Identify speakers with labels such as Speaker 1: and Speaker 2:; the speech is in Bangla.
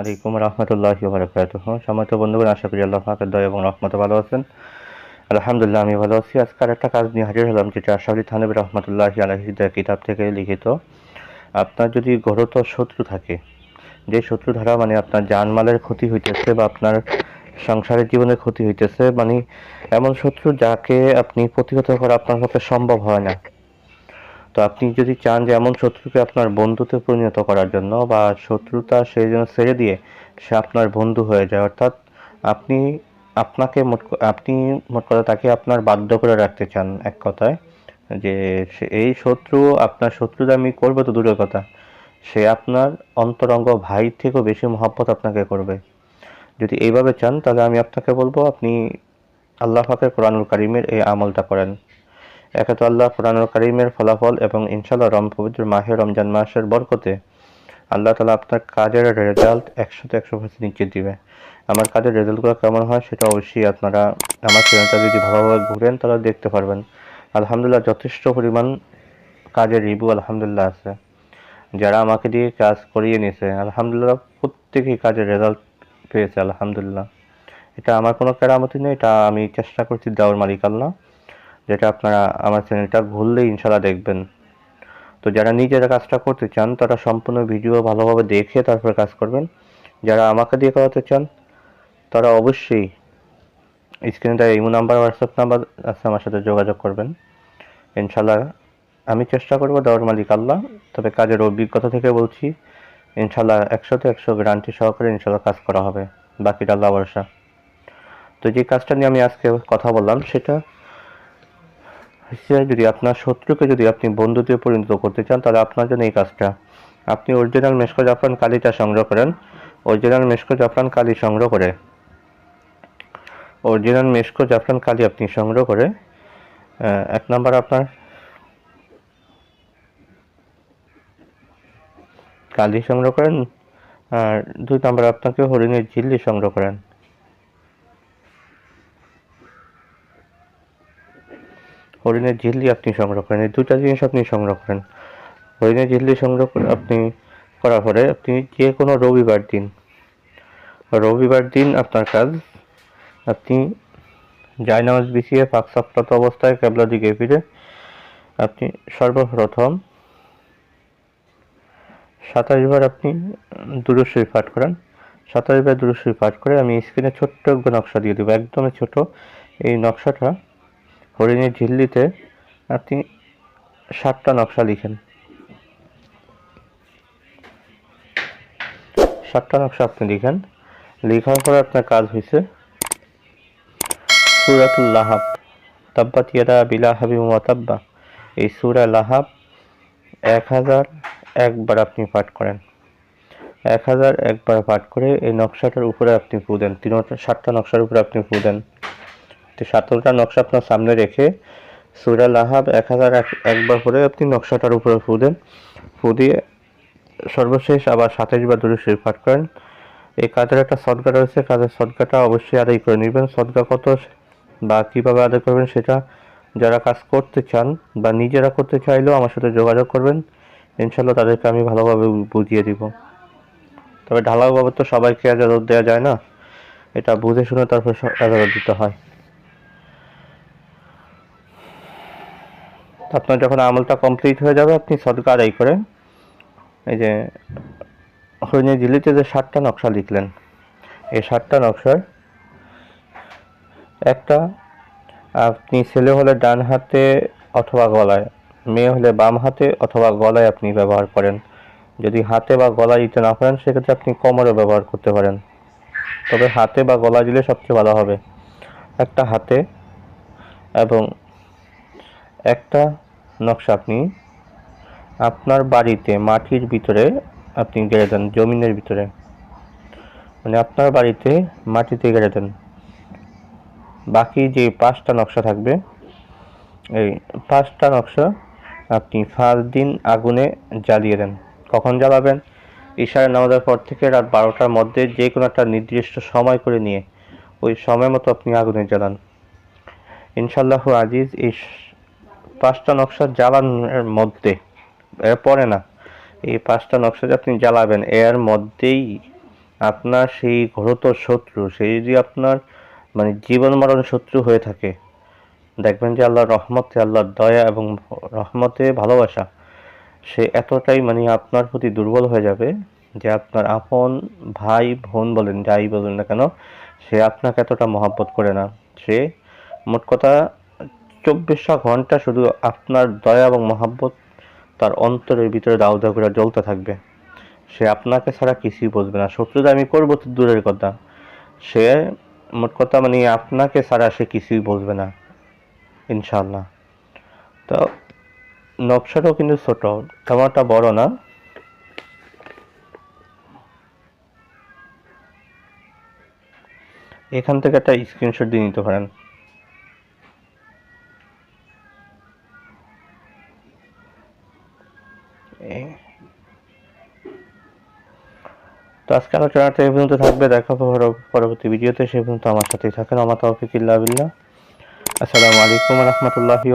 Speaker 1: আলাইকুম রহমতুল্লাহি সম্মানিত বন্ধুগণ, আশা করি আল্লাহ এবং রহমতে ভালো আছেন। আলহামদুলিল্লাহ, আমি ভালো আছি। আজকে একটা কাজ নিয়ে হাজির হলাম, যেটা আশাফি থানবী কিতাব থেকে লিখিত। আপনার যদি ঘোরতর শত্রু থাকে, যে শত্রু ধারা মানে আপনার জানমালের ক্ষতি হইতেছে বা আপনার সংসারের জীবনের ক্ষতি হইতেছে মানে এমন শত্রু যাকে আপনি প্রতিহত করা আপনার পক্ষে সম্ভব হয় না। তো আপনি যদি চান যে এমন শত্রুকে আপনার বন্ধুতে পরিণত করার জন্য বা শত্রুতা সেই জন্য ছেড়ে দিয়ে সে আপনার বন্ধু হয়ে যায়, অর্থাৎ আপনি আপনাকে মোট আপনি মোট কথা তাকে আপনার বাধ্য করে রাখতে চান এক কথায়, যে এই শত্রু আপনার শত্রুতা আমি করব তো দূরের কথা, সে আপনার অন্তরঙ্গ ভাই থেকেও বেশি মহব্বত আপনাকে করবে। যদি এইভাবে চান তাহলে আমি আপনাকে বলব আপনি আল্লাহ পাকের কোরআনুল কারিমের এই আমলটা করেন। একে তো আল্লাহ কোরআনুল কারিমের ফলাফল এবং ইনশাল্লাহ রম পবিত্র মাহে রমজান মাসের বরকতে আল্লাহ তালা আপনার কাজের রেজাল্ট একশোতে একশো পার্সেন্ট নিশ্চিত দিবে। আমার কাজের রেজাল্টগুলো কেমন হয় সেটা অবশ্যই আপনারা আমার চ্যানেলটা যদি ভালোভাবে ঘুরেন তাহলে দেখতে পারবেন। আলহামদুলিল্লাহ যথেষ্ট পরিমাণ কাজের রিভিউ আলহামদুলিল্লাহ আছে। যারা আমাকে দিয়ে কাজ করিয়ে নিয়েছে, আলহামদুলিল্লাহ প্রত্যেকেই কাজের রেজাল্ট পেয়েছে, আলহামদুলিল্লাহ। এটা আমার কোনো কেরামতি নেই, এটা আমি চেষ্টা করছি দেওয়ার মালিক আল্লাহ। যেটা আপনারা আমার চ্যানেলটা ঘুরলেই ইনশাল্লাহ দেখবেন। তো যারা নিজেরা কাজটা করতে চান, তারা সম্পূর্ণ ভিডিও ভালোভাবে দেখে তারপরে কাজ করবেন। যারা আমাকে দিয়ে করাতে চান, তারা অবশ্যই স্ক্রিনে দেওয়া ইমো নাম্বার, হোয়াটসঅ্যাপ নাম্বার আছে, আমার সাথে যোগাযোগ করবেন। ইনশাল্লাহ আমি চেষ্টা করব দেওয়ার মালিক আল্লাহ, তবে কাজের অভিজ্ঞতা থেকে বলছি ইনশাল্লাহ একশোতে একশো গ্যারান্টি সহকারে ইনশাল্লাহ কাজ করা হবে। বাকিটা আল্লাহ ভরসা। তো যে কাজটা নিয়ে আমি আজকে কথা বললাম, সেটা যদি আপনার শত্রুকে যদি আপনি বন্ধুতে পরিণত করতে চান, তাহলে আপনার জন্য এই কাজটা। আপনি অরিজিনাল মেশকো জাফরান কালিটা সংগ্রহ করেন। অরিজিনাল মেশকো জাফরান কালি সংগ্রহ করে। অরিজিনাল মেশকো জাফরান কালি আপনি সংগ্রহ করে এক নাম্বার আপনার কালি সংগ্রহ করেন, আর দুই নাম্বার আপনাকে হরিণের ঝিল্লি সংগ্রহ করেন। হরিণের ঝিল্লি আপনি সংগ্রহ করেন, এই দুটা জিনিস আপনি সংগ্রহ করেন। হরিণের ঝিল্লি সংগ্রহ করে, আপনি করার পরে আপনি যে কোনো রবিবার দিন রবিবার দিন আপনার কাজ, আপনি জায়নামাজ বিছিয়ে পাক অবস্থায় কেবলা দিকে ফিরে আপনি সর্বপ্রথম সাতাশ বার আপনি দুরুশ্বই পাঠ করেন। সাতাশ বার পাঠ করে আমি স্ক্রিনে ছোট্ট নকশা দিয়ে দেবো। একদমই ছোট। এই নকশাটা হরিণের ঝিল্লিতে আপনি সাতটা নকশা লিখেন। সাতটা নকশা আপনি লিখেন। লেখার পরে আপনার কাজ হয়েছে সুরাতুল লাহাব। তাব্বাত ইয়াদা বিলা হাবি তাব্বা। এই সুরা লাহাব এক হাজার একবার আপনি পাঠ করেন। এক হাজার একবার পাঠ করে এই নকশাটার উপরে আপনি ফু দেন। তিনটা সাতটা নকশার উপরে আপনি ফু দেন। তো সাতটা নকশা আপনার সামনে রেখে সুরা লাহাব এক হাজার এক- একবার করে আপনি নকশাটার উপরে ফু দেন। ফু দিয়ে সর্বশেষ আবার বার দূরে শরীর পাঠ করেন। এই কাজের একটা সদকা রয়েছে। কাজের সদকাটা অবশ্যই আদায় করে নেবেন। সদকা কত বা কীভাবে আদায় করবেন সেটা যারা কাজ করতে চান বা নিজেরা করতে চাইলেও আমার সাথে যোগাযোগ করবেন। ইনশাল্লাহ তাদেরকে আমি ভালোভাবে বুঝিয়ে দিব। তবে ঢালাওভাবে তো সবাইকে এজাজত দেওয়া যায় না। এটা বুঝে শুনে তারপর এজাজত দিতে হয়। আপনার যখন আমলটা কমপ্লিট হয়ে যাবে, আপনি সদকা আদায় করে এই যে হরিণের ঝিলিতে যে ষাটটা নকশা লিখলেন, এই ষাটটা নকশার একটা আপনি ছেলে হলে ডান হাতে অথবা গলায়, মেয়ে হলে বাম হাতে অথবা গলায় আপনি ব্যবহার করেন। যদি হাতে বা গলায় দিতে না পারেন, সেক্ষেত্রে আপনি কোমরে ব্যবহার করতে পারেন। তবে হাতে বা গলা দিলে সবচেয়ে ভালো হবে। একটা হাতে এবং একটা নকশা আপনি, আপনার বাড়িতে মাটির ভিতরে আপনি গেড়ে দেন, জমিনের ভিতরে। মানে আপনার বাড়িতে মাটিতে গেড়ে দেন। বাকি যে পাঁচটা নকশা থাকবে, এই পাঁচটা নকশা আপনি পাঁচ দিন আগুনে জ্বালিয়ে দেন। কখন জ্বালাবেন? ঈশারের নামাজের পর থেকে রাত বারোটার মধ্যে যে কোনো একটা নির্দিষ্ট সময় করে নিয়ে ওই সময় মতো আপনি আগুনে জ্বালান। ইনশাল্লাহ আজিজ, এই পাঁচটা নকশা জ্বালানোর মধ্যে, এর পরে না, এই পাঁচটা নকশা যে আপনি জ্বালাবেন, এর মধ্যেই আপনার সেই ঘরত শত্রু সেই যদি আপনার মানে জীবন মরণ শত্রু হয়ে থাকে, দেখবেন যে আল্লাহর রহমতে, আল্লাহর দয়া এবং রহমতে ভালোবাসা, সে এতটাই মানে আপনার প্রতি দুর্বল হয়ে যাবে যে আপনার আপন ভাই, বোন বলেন, যাই বলেন না কেন, সে আপনাকে এতটা মহাব্বত করে না। সে মোট কথা চব্বিশটা ঘণ্টা শুধু আপনার দয়া এবং মহাব্বত তার অন্তরের ভিতরে দাউ দাউ করে জ্বলতে থাকবে। সে আপনাকে ছাড়া কিছুই বুঝবে না। শত্রুতা আমি করব তো দূরের কথা। সে মোট কথা মানে আপনাকে ছাড়া সে কিছুই বুঝবে না। ইনশাল্লাহ তো নকশাটাও কিন্তু ছোট, তেমনটা বড় না। এখান থেকে একটা স্ক্রিনশট দিয়ে নিতে পারেন। তো আজকে আলোচনাটা এই পর্যন্ত থাকবে, দেখা পরবর্তী ভিডিওতে, সে পর্যন্ত আমার সাথেই থাকেন। আমার তৌফিক ইল্লা আসসালামু আলাইকুম রহমতুল্লাহি